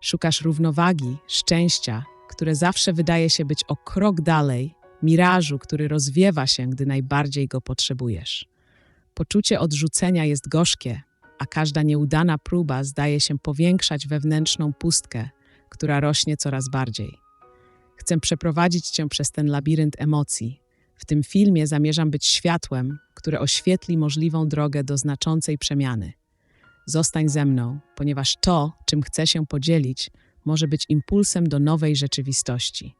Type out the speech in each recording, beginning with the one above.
Szukasz równowagi, szczęścia, które zawsze wydaje się być o krok dalej, mirażu, który rozwiewa się, gdy najbardziej go potrzebujesz. Poczucie odrzucenia jest gorzkie, a każda nieudana próba zdaje się powiększać wewnętrzną pustkę, która rośnie coraz bardziej. Chcę przeprowadzić cię przez ten labirynt emocji. W tym filmie zamierzam być światłem, które oświetli możliwą drogę do znaczącej przemiany. Zostań ze mną, ponieważ to, czym chcę się podzielić, może być impulsem do nowej rzeczywistości.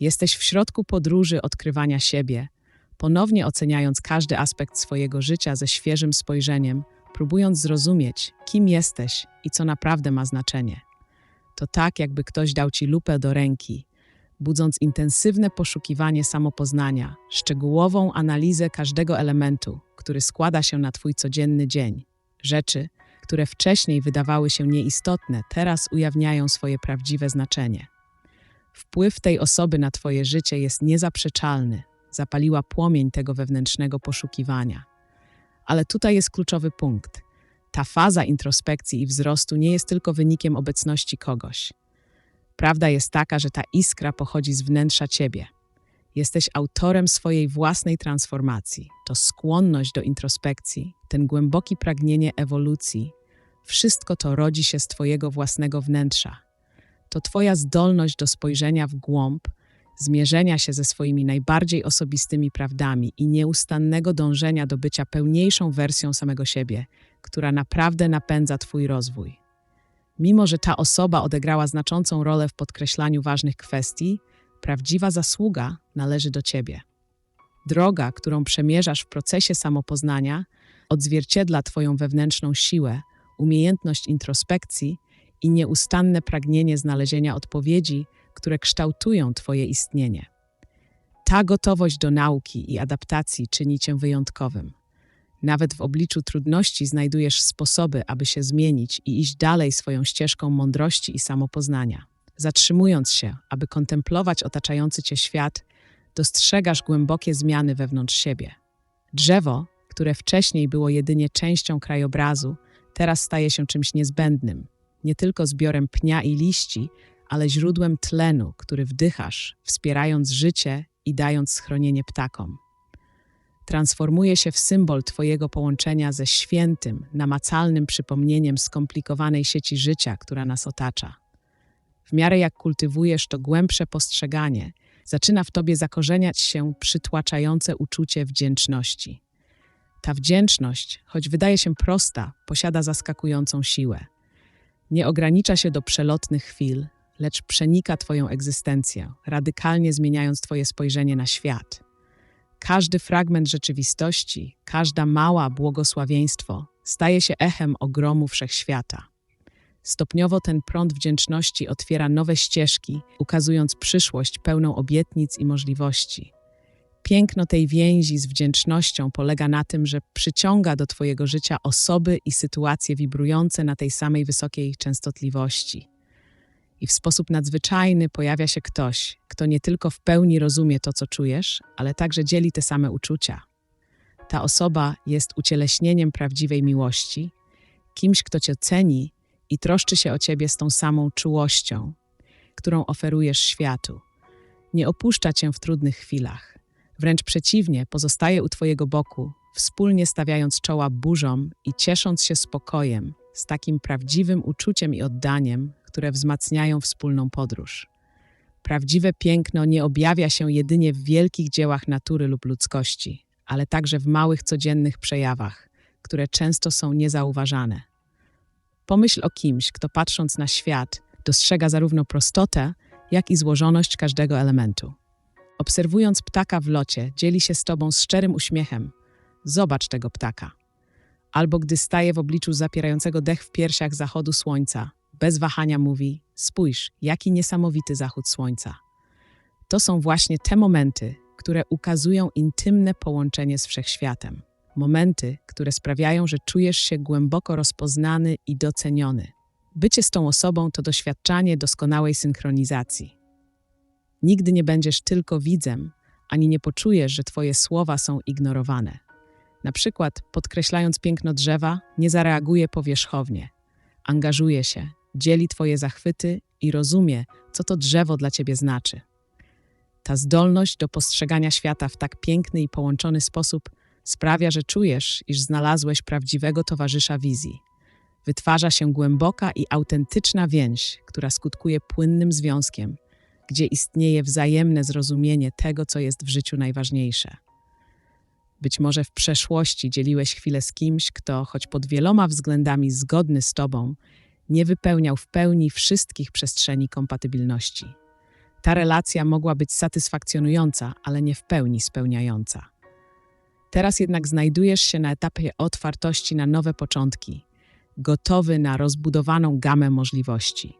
Jesteś w środku podróży odkrywania siebie, ponownie oceniając każdy aspekt swojego życia ze świeżym spojrzeniem, próbując zrozumieć, kim jesteś i co naprawdę ma znaczenie. To tak, jakby ktoś dał ci lupę do ręki, budząc intensywne poszukiwanie samopoznania, szczegółową analizę każdego elementu, który składa się na twój codzienny dzień. Rzeczy, które wcześniej wydawały się nieistotne, teraz ujawniają swoje prawdziwe znaczenie. Wpływ tej osoby na Twoje życie jest niezaprzeczalny, zapaliła płomień tego wewnętrznego poszukiwania. Ale tutaj jest kluczowy punkt. Ta faza introspekcji i wzrostu nie jest tylko wynikiem obecności kogoś. Prawda jest taka, że ta iskra pochodzi z wnętrza ciebie. Jesteś autorem swojej własnej transformacji. To skłonność do introspekcji, ten głęboki pragnienie ewolucji, wszystko to rodzi się z Twojego własnego wnętrza. To Twoja zdolność do spojrzenia w głąb, zmierzenia się ze swoimi najbardziej osobistymi prawdami i nieustannego dążenia do bycia pełniejszą wersją samego siebie, która naprawdę napędza Twój rozwój. Mimo, że ta osoba odegrała znaczącą rolę w podkreślaniu ważnych kwestii, prawdziwa zasługa należy do Ciebie. Droga, którą przemierzasz w procesie samopoznania, odzwierciedla Twoją wewnętrzną siłę, umiejętność introspekcji i nieustanne pragnienie znalezienia odpowiedzi, które kształtują Twoje istnienie. Ta gotowość do nauki i adaptacji czyni Cię wyjątkowym. Nawet w obliczu trudności znajdujesz sposoby, aby się zmienić i iść dalej swoją ścieżką mądrości i samopoznania. Zatrzymując się, aby kontemplować otaczający Cię świat, dostrzegasz głębokie zmiany wewnątrz siebie. Drzewo, które wcześniej było jedynie częścią krajobrazu, teraz staje się czymś niezbędnym, nie tylko zbiorem pnia i liści, ale źródłem tlenu, który wdychasz, wspierając życie i dając schronienie ptakom. Transformuje się w symbol Twojego połączenia ze świętym, namacalnym przypomnieniem skomplikowanej sieci życia, która nas otacza. W miarę jak kultywujesz to głębsze postrzeganie, zaczyna w Tobie zakorzeniać się przytłaczające uczucie wdzięczności. Ta wdzięczność, choć wydaje się prosta, posiada zaskakującą siłę. Nie ogranicza się do przelotnych chwil, lecz przenika Twoją egzystencję, radykalnie zmieniając Twoje spojrzenie na świat. Każdy fragment rzeczywistości, każda mała błogosławieństwo staje się echem ogromu wszechświata. Stopniowo ten prąd wdzięczności otwiera nowe ścieżki, ukazując przyszłość pełną obietnic i możliwości. Piękno tej więzi z wdzięcznością polega na tym, że przyciąga do Twojego życia osoby i sytuacje wibrujące na tej samej wysokiej częstotliwości. I w sposób nadzwyczajny pojawia się ktoś, kto nie tylko w pełni rozumie to, co czujesz, ale także dzieli te same uczucia. Ta osoba jest ucieleśnieniem prawdziwej miłości, kimś, kto Cię ceni i troszczy się o Ciebie z tą samą czułością, którą oferujesz światu. Nie opuszcza Cię w trudnych chwilach Wręcz przeciwnie, pozostaje u Twojego boku, wspólnie stawiając czoła burzom i ciesząc się spokojem, z takim prawdziwym uczuciem i oddaniem, które wzmacniają wspólną podróż. Prawdziwe piękno nie objawia się jedynie w wielkich dziełach natury lub ludzkości, ale także w małych codziennych przejawach, które często są niezauważane. Pomyśl o kimś, kto patrząc na świat, dostrzega zarówno prostotę, jak i złożoność każdego elementu. Obserwując ptaka w locie, dzieli się z tobą z szczerym uśmiechem. Zobacz tego ptaka. Albo gdy staje w obliczu zapierającego dech w piersiach zachodu słońca, bez wahania mówi: Spójrz, jaki niesamowity zachód słońca. To są właśnie te momenty, które ukazują intymne połączenie z wszechświatem. Momenty, które sprawiają, że czujesz się głęboko rozpoznany i doceniony. Bycie z tą osobą to doświadczanie doskonałej synchronizacji. Nigdy nie będziesz tylko widzem, ani nie poczujesz, że Twoje słowa są ignorowane. Na przykład, podkreślając piękno drzewa, nie zareaguje powierzchownie. Angażuje się, dzieli Twoje zachwyty i rozumie, co to drzewo dla Ciebie znaczy. Ta zdolność do postrzegania świata w tak piękny i połączony sposób sprawia, że czujesz, iż znalazłeś prawdziwego towarzysza wizji. Wytwarza się głęboka i autentyczna więź, która skutkuje płynnym związkiem, gdzie istnieje wzajemne zrozumienie tego, co jest w życiu najważniejsze. Być może w przeszłości dzieliłeś chwilę z kimś, kto, choć pod wieloma względami zgodny z tobą, nie wypełniał w pełni wszystkich przestrzeni kompatybilności. Ta relacja mogła być satysfakcjonująca, ale nie w pełni spełniająca. Teraz jednak znajdujesz się na etapie otwartości na nowe początki, gotowy na rozbudowaną gamę możliwości.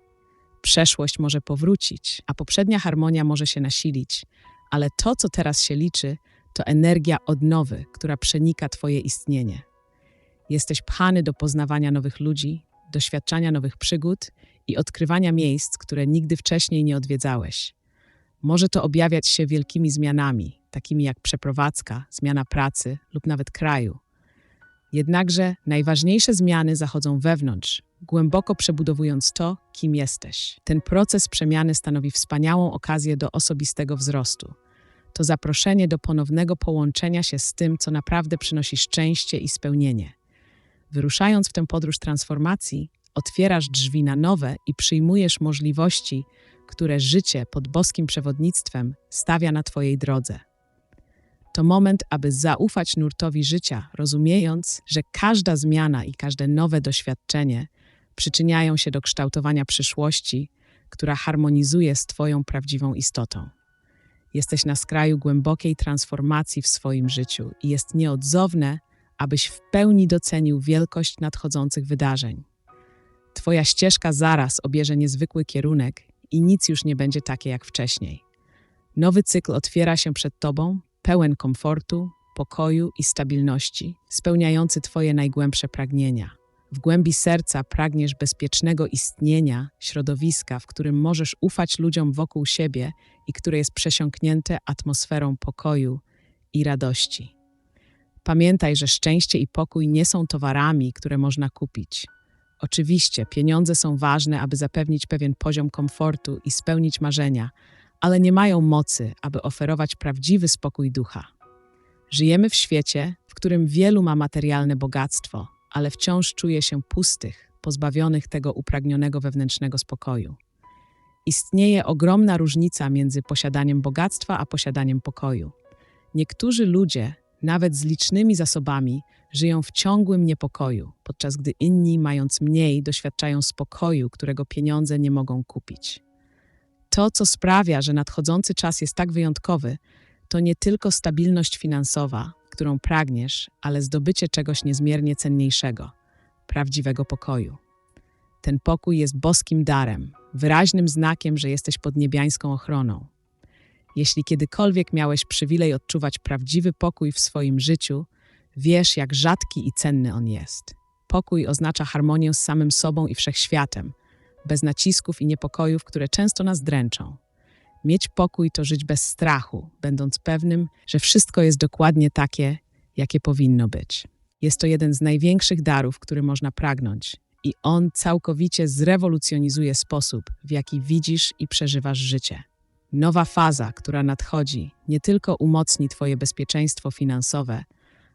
Przeszłość może powrócić, a poprzednia harmonia może się nasilić, ale to, co teraz się liczy, to energia odnowy, która przenika Twoje istnienie. Jesteś pchany do poznawania nowych ludzi, doświadczania nowych przygód i odkrywania miejsc, które nigdy wcześniej nie odwiedzałeś. Może to objawiać się wielkimi zmianami, takimi jak przeprowadzka, zmiana pracy lub nawet kraju. Jednakże najważniejsze zmiany zachodzą wewnątrz, głęboko przebudowując to, kim jesteś. Ten proces przemiany stanowi wspaniałą okazję do osobistego wzrostu. To zaproszenie do ponownego połączenia się z tym, co naprawdę przynosi szczęście i spełnienie. Wyruszając w tę podróż transformacji, otwierasz drzwi na nowe i przyjmujesz możliwości, które życie pod boskim przewodnictwem stawia na Twojej drodze. To moment, aby zaufać nurtowi życia, rozumiejąc, że każda zmiana i każde nowe doświadczenie przyczyniają się do kształtowania przyszłości, która harmonizuje z Twoją prawdziwą istotą. Jesteś na skraju głębokiej transformacji w swoim życiu i jest nieodzowne, abyś w pełni docenił wielkość nadchodzących wydarzeń. Twoja ścieżka zaraz obierze niezwykły kierunek i nic już nie będzie takie jak wcześniej. Nowy cykl otwiera się przed Tobą, pełen komfortu, pokoju i stabilności, spełniający Twoje najgłębsze pragnienia. W głębi serca pragniesz bezpiecznego istnienia, środowiska, w którym możesz ufać ludziom wokół siebie i które jest przesiąknięte atmosferą pokoju i radości. Pamiętaj, że szczęście i pokój nie są towarami, które można kupić. Oczywiście, pieniądze są ważne, aby zapewnić pewien poziom komfortu i spełnić marzenia, ale nie mają mocy, aby oferować prawdziwy spokój ducha. Żyjemy w świecie, w którym wielu ma materialne bogactwo, ale wciąż czuje się pustych, pozbawionych tego upragnionego wewnętrznego spokoju. Istnieje ogromna różnica między posiadaniem bogactwa a posiadaniem pokoju. Niektórzy ludzie, nawet z licznymi zasobami, żyją w ciągłym niepokoju, podczas gdy inni, mając mniej, doświadczają spokoju, którego pieniądze nie mogą kupić. To, co sprawia, że nadchodzący czas jest tak wyjątkowy, to nie tylko stabilność finansowa, którą pragniesz, ale zdobycie czegoś niezmiernie cenniejszego prawdziwego pokoju. Ten pokój jest boskim darem, wyraźnym znakiem, że jesteś pod niebiańską ochroną. Jeśli kiedykolwiek miałeś przywilej odczuwać prawdziwy pokój w swoim życiu, wiesz, jak rzadki i cenny on jest. Pokój oznacza harmonię z samym sobą i wszechświatem, bez nacisków i niepokojów, które często nas dręczą. Mieć pokój to żyć bez strachu, będąc pewnym, że wszystko jest dokładnie takie, jakie powinno być. Jest to jeden z największych darów, który można pragnąć, i on całkowicie zrewolucjonizuje sposób, w jaki widzisz i przeżywasz życie. Nowa faza, która nadchodzi, nie tylko umocni Twoje bezpieczeństwo finansowe,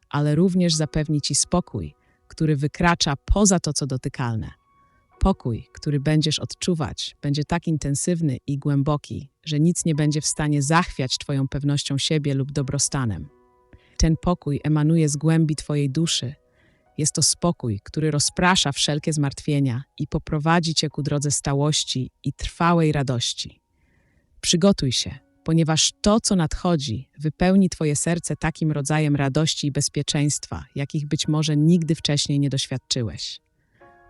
ale również zapewni Ci spokój, który wykracza poza to, co dotykalne. Pokój, który będziesz odczuwać, będzie tak intensywny i głęboki, że nic nie będzie w stanie zachwiać Twoją pewnością siebie lub dobrostanem. Ten pokój emanuje z głębi Twojej duszy. Jest to spokój, który rozprasza wszelkie zmartwienia i poprowadzi Cię ku drodze stałości i trwałej radości. Przygotuj się, ponieważ to, co nadchodzi, wypełni Twoje serce takim rodzajem radości i bezpieczeństwa, jakich być może nigdy wcześniej nie doświadczyłeś.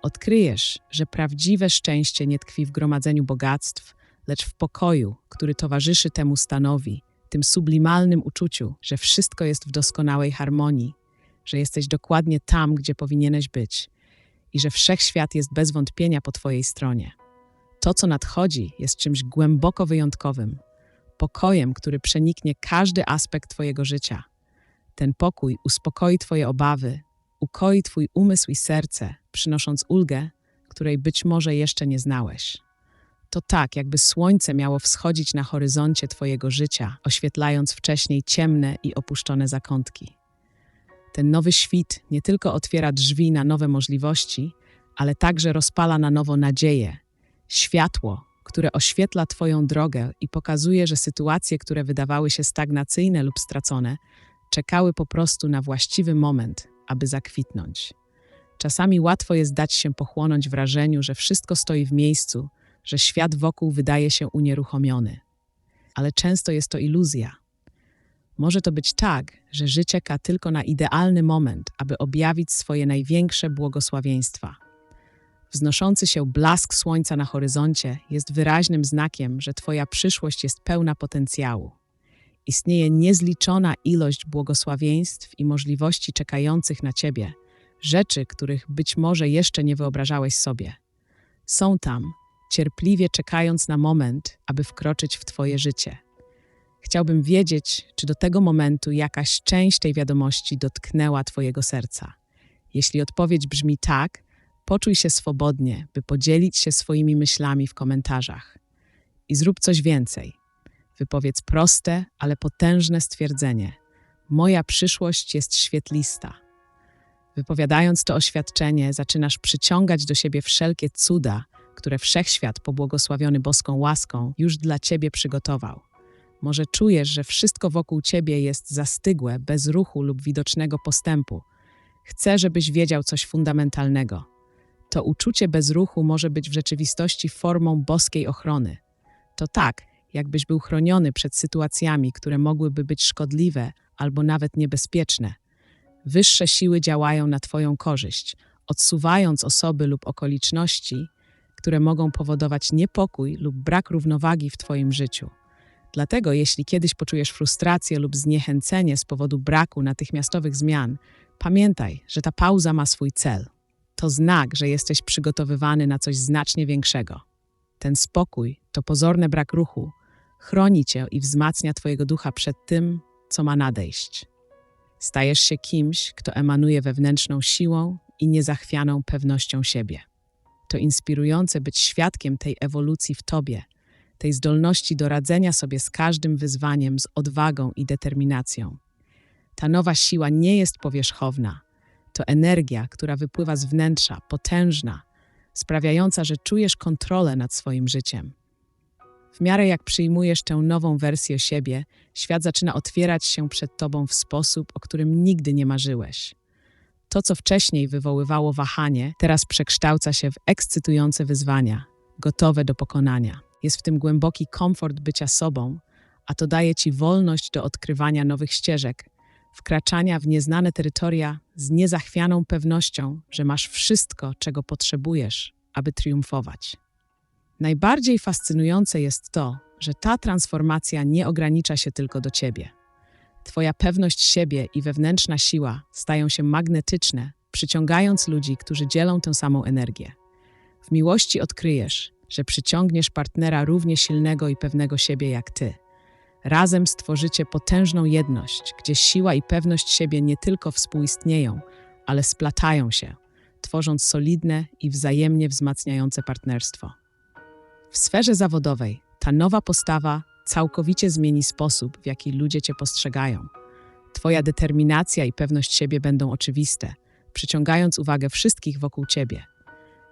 Odkryjesz, że prawdziwe szczęście nie tkwi w gromadzeniu bogactw, lecz w pokoju, który towarzyszy temu stanowi, tym sublimalnym uczuciu, że wszystko jest w doskonałej harmonii, że jesteś dokładnie tam, gdzie powinieneś być i że wszechświat jest bez wątpienia po Twojej stronie. To, co nadchodzi, jest czymś głęboko wyjątkowym, pokojem, który przeniknie każdy aspekt Twojego życia. Ten pokój uspokoi Twoje obawy, ukoi Twój umysł i serce, przynosząc ulgę, której być może jeszcze nie znałeś. To tak, jakby słońce miało wschodzić na horyzoncie Twojego życia, oświetlając wcześniej ciemne i opuszczone zakątki. Ten nowy świt nie tylko otwiera drzwi na nowe możliwości, ale także rozpala na nowo nadzieję, światło, które oświetla Twoją drogę i pokazuje, że sytuacje, które wydawały się stagnacyjne lub stracone, czekały po prostu na właściwy moment, aby zakwitnąć. Czasami łatwo jest dać się pochłonąć wrażeniu, że wszystko stoi w miejscu, że świat wokół wydaje się unieruchomiony. Ale często jest to iluzja. Może to być tak, że życie czeka tylko na idealny moment, aby objawić swoje największe błogosławieństwa. Wznoszący się blask słońca na horyzoncie jest wyraźnym znakiem, że Twoja przyszłość jest pełna potencjału. Istnieje niezliczona ilość błogosławieństw i możliwości czekających na Ciebie, rzeczy, których być może jeszcze nie wyobrażałeś sobie. Są tam, cierpliwie czekając na moment, aby wkroczyć w Twoje życie. Chciałbym wiedzieć, czy do tego momentu jakaś część tej wiadomości dotknęła Twojego serca. Jeśli odpowiedź brzmi tak, poczuj się swobodnie, by podzielić się swoimi myślami w komentarzach. I zrób coś więcej. Wypowiedz proste, ale potężne stwierdzenie: Moja przyszłość jest świetlista. Wypowiadając to oświadczenie, zaczynasz przyciągać do siebie wszelkie cuda, które wszechświat, pobłogosławiony boską łaską, już dla ciebie przygotował. Może czujesz, że wszystko wokół ciebie jest zastygłe, bez ruchu lub widocznego postępu. Chcę, żebyś wiedział coś fundamentalnego. To uczucie bez ruchu może być w rzeczywistości formą boskiej ochrony. To tak, jakbyś był chroniony przed sytuacjami, które mogłyby być szkodliwe albo nawet niebezpieczne. Wyższe siły działają na Twoją korzyść, odsuwając osoby lub okoliczności, które mogą powodować niepokój lub brak równowagi w Twoim życiu. Dlatego, jeśli kiedyś poczujesz frustrację lub zniechęcenie z powodu braku natychmiastowych zmian, pamiętaj, że ta pauza ma swój cel. To znak, że jesteś przygotowywany na coś znacznie większego. Ten spokój, to pozorny brak ruchu, chroni cię i wzmacnia Twojego ducha przed tym, co ma nadejść. Stajesz się kimś, kto emanuje wewnętrzną siłą i niezachwianą pewnością siebie. To inspirujące być świadkiem tej ewolucji w tobie, tej zdolności do radzenia sobie z każdym wyzwaniem z odwagą i determinacją. Ta nowa siła nie jest powierzchowna. To energia, która wypływa z wnętrza, potężna, sprawiająca, że czujesz kontrolę nad swoim życiem. W miarę jak przyjmujesz tę nową wersję siebie, świat zaczyna otwierać się przed tobą w sposób, o którym nigdy nie marzyłeś. To, co wcześniej wywoływało wahanie, teraz przekształca się w ekscytujące wyzwania, gotowe do pokonania. Jest w tym głęboki komfort bycia sobą, a to daje ci wolność do odkrywania nowych ścieżek, wkraczania w nieznane terytoria z niezachwianą pewnością, że masz wszystko, czego potrzebujesz, aby triumfować. Najbardziej fascynujące jest to, że ta transformacja nie ogranicza się tylko do ciebie. Twoja pewność siebie i wewnętrzna siła stają się magnetyczne, przyciągając ludzi, którzy dzielą tę samą energię. W miłości odkryjesz, że przyciągniesz partnera równie silnego i pewnego siebie jak ty. Razem stworzycie potężną jedność, gdzie siła i pewność siebie nie tylko współistnieją, ale splatają się, tworząc solidne i wzajemnie wzmacniające partnerstwo. W sferze zawodowej ta nowa postawa całkowicie zmieni sposób, w jaki ludzie cię postrzegają. Twoja determinacja i pewność siebie będą oczywiste, przyciągając uwagę wszystkich wokół ciebie.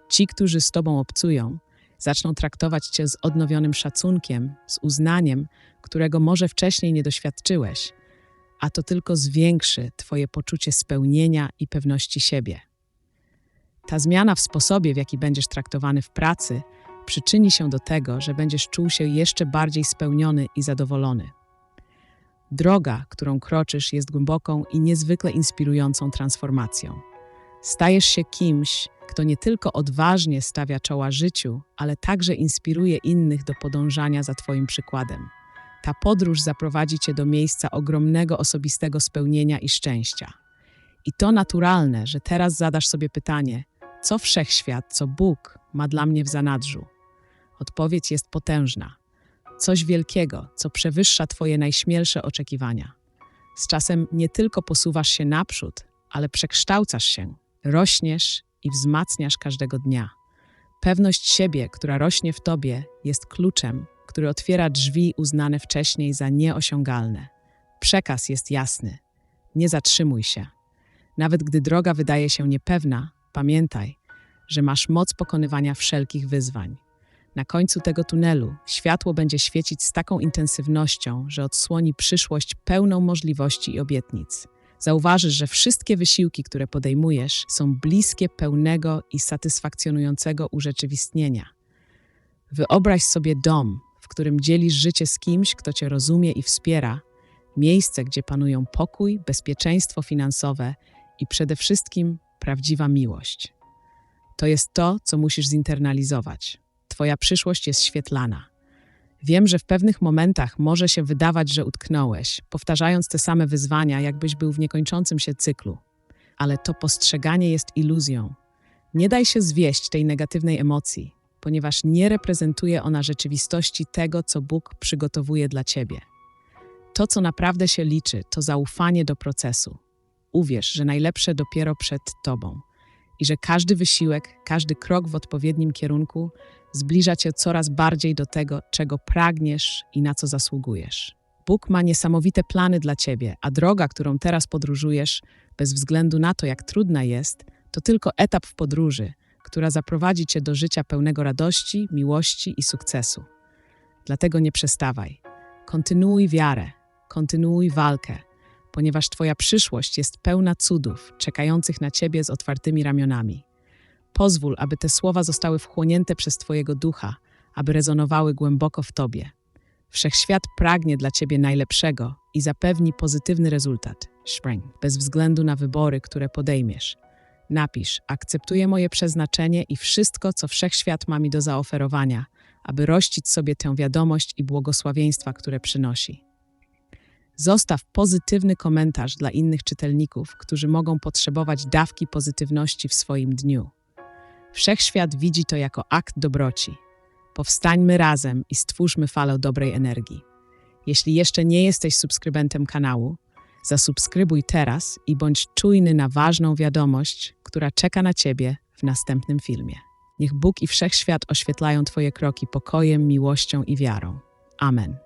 Ci, którzy z tobą obcują, zaczną traktować cię z odnowionym szacunkiem, z uznaniem, którego może wcześniej nie doświadczyłeś, a to tylko zwiększy twoje poczucie spełnienia i pewności siebie. Ta zmiana w sposobie, w jaki będziesz traktowany w pracy, przyczyni się do tego, że będziesz czuł się jeszcze bardziej spełniony i zadowolony. Droga, którą kroczysz, jest głęboką i niezwykle inspirującą transformacją. Stajesz się kimś, kto nie tylko odważnie stawia czoła życiu, ale także inspiruje innych do podążania za Twoim przykładem. Ta podróż zaprowadzi Cię do miejsca ogromnego osobistego spełnienia i szczęścia. I to naturalne, że teraz zadasz sobie pytanie, co wszechświat, co Bóg ma dla mnie w zanadrzu. Odpowiedź jest potężna. Coś wielkiego, co przewyższa Twoje najśmielsze oczekiwania. Z czasem nie tylko posuwasz się naprzód, ale przekształcasz się, rośniesz i wzmacniasz każdego dnia. Pewność siebie, która rośnie w tobie, jest kluczem, który otwiera drzwi uznane wcześniej za nieosiągalne. Przekaz jest jasny. Nie zatrzymuj się. Nawet gdy droga wydaje się niepewna, pamiętaj, że masz moc pokonywania wszelkich wyzwań. Na końcu tego tunelu światło będzie świecić z taką intensywnością, że odsłoni przyszłość pełną możliwości i obietnic. Zauważysz, że wszystkie wysiłki, które podejmujesz, są bliskie pełnego i satysfakcjonującego urzeczywistnienia. Wyobraź sobie dom, w którym dzielisz życie z kimś, kto cię rozumie i wspiera, miejsce, gdzie panują pokój, bezpieczeństwo finansowe i przede wszystkim prawdziwa miłość. To jest to, co musisz zinternalizować. Twoja przyszłość jest świetlana. Wiem, że w pewnych momentach może się wydawać, że utknąłeś, powtarzając te same wyzwania, jakbyś był w niekończącym się cyklu. Ale to postrzeganie jest iluzją. Nie daj się zwieść tej negatywnej emocji, ponieważ nie reprezentuje ona rzeczywistości tego, co Bóg przygotowuje dla ciebie. To, co naprawdę się liczy, to zaufanie do procesu. Uwierz, że najlepsze dopiero przed tobą i że każdy wysiłek, każdy krok w odpowiednim kierunku zbliża cię coraz bardziej do tego, czego pragniesz i na co zasługujesz. Bóg ma niesamowite plany dla ciebie, a droga, którą teraz podróżujesz, bez względu na to, jak trudna jest, to tylko etap w podróży, która zaprowadzi cię do życia pełnego radości, miłości i sukcesu. Dlatego nie przestawaj. Kontynuuj wiarę, kontynuuj walkę, ponieważ Twoja przyszłość jest pełna cudów, czekających na Ciebie z otwartymi ramionami. Pozwól, aby te słowa zostały wchłonięte przez Twojego ducha, aby rezonowały głęboko w Tobie. Wszechświat pragnie dla Ciebie najlepszego i zapewni pozytywny rezultat. Spring. Bez względu na wybory, które podejmiesz. Napisz: Akceptuję moje przeznaczenie i wszystko, co wszechświat ma mi do zaoferowania, aby rościć sobie tę wiadomość i błogosławieństwa, które przynosi. Zostaw pozytywny komentarz dla innych czytelników, którzy mogą potrzebować dawki pozytywności w swoim dniu. Wszechświat widzi to jako akt dobroci. Powstańmy razem i stwórzmy falę dobrej energii. Jeśli jeszcze nie jesteś subskrybentem kanału, zasubskrybuj teraz i bądź czujny na ważną wiadomość, która czeka na Ciebie w następnym filmie. Niech Bóg i Wszechświat oświetlają Twoje kroki pokojem, miłością i wiarą. Amen.